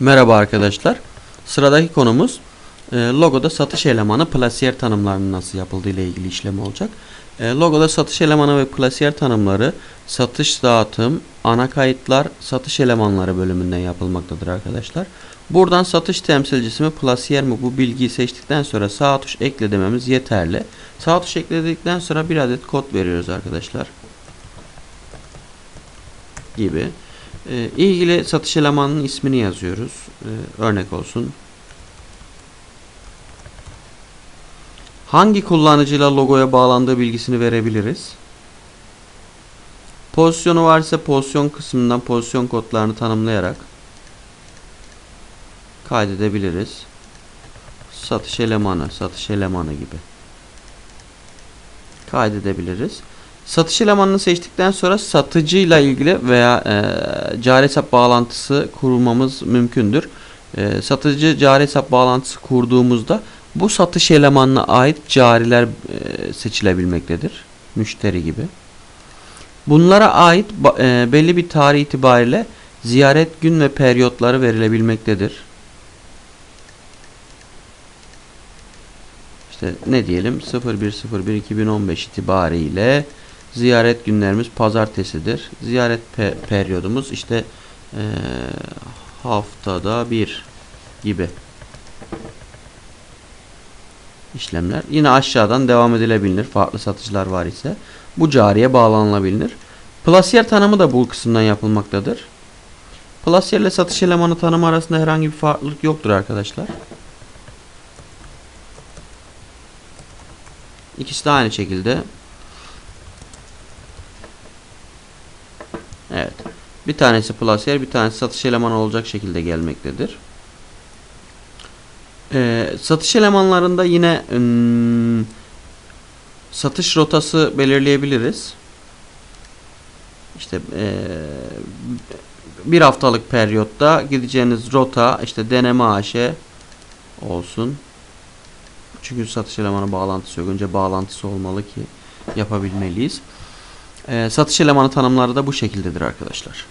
Merhaba arkadaşlar. Sıradaki konumuz e, logoda satış elemanı plasiyer tanımlarının nasıl yapıldığı ile ilgili işlem olacak. E, logoda satış elemanı ve plasiyer tanımları satış dağıtım, ana kayıtlar, satış elemanları bölümünden yapılmaktadır arkadaşlar. Buradan satış temsilcisi mi plasiyer mi bu bilgiyi seçtikten sonra sağ tuş ekle dememiz yeterli. Sağ tuş ekledikten sonra bir adet kod veriyoruz arkadaşlar. Gibi. E, ilgili satış elemanının ismini yazıyoruz. E, örnek olsun. Hangi kullanıcıyla logoya bağlandığı bilgisini verebiliriz. Pozisyonu varsa pozisyon kısmından pozisyon kodlarını tanımlayarak kaydedebiliriz. Satış elemanı, satış elemanı gibi kaydedebiliriz. Satış elemanını seçtikten sonra satıcıyla ilgili veya e, cari hesap bağlantısı kurmamız mümkündür. E, satıcı cari hesap bağlantısı kurduğumuzda bu satış elemanına ait cariler e, seçilebilmektedir. Müşteri gibi. Bunlara ait e, belli bir tarih itibariyle ziyaret gün ve periyotları verilebilmektedir. İşte ne diyelim 01.01.2015 itibariyle ziyaret günlerimiz pazartesidir. Ziyaret pe- periyodumuz işte eee, haftada bir gibi işlemler. Yine aşağıdan devam edilebilir. Farklı satıcılar var ise bu cariye bağlanılabilir. Plasiyer tanımı da bu kısımdan yapılmaktadır. Plasiyer ile satış elemanı tanımı arasında herhangi bir farklılık yoktur arkadaşlar. İkisi de aynı şekilde. Evet. Bir tanesi plasiyer, bir tanesi satış elemanı olacak şekilde gelmektedir. Ee, satış elemanlarında yine ım, satış rotası belirleyebiliriz. İşte eee, bir haftalık periyotta gideceğiniz rota işte deneme AŞ olsun. Çünkü satış elemanı bağlantısı yok. Önce bağlantısı olmalı ki yapabilmeliyiz. Ee, satış elemanı tanımları da bu şekildedir arkadaşlar.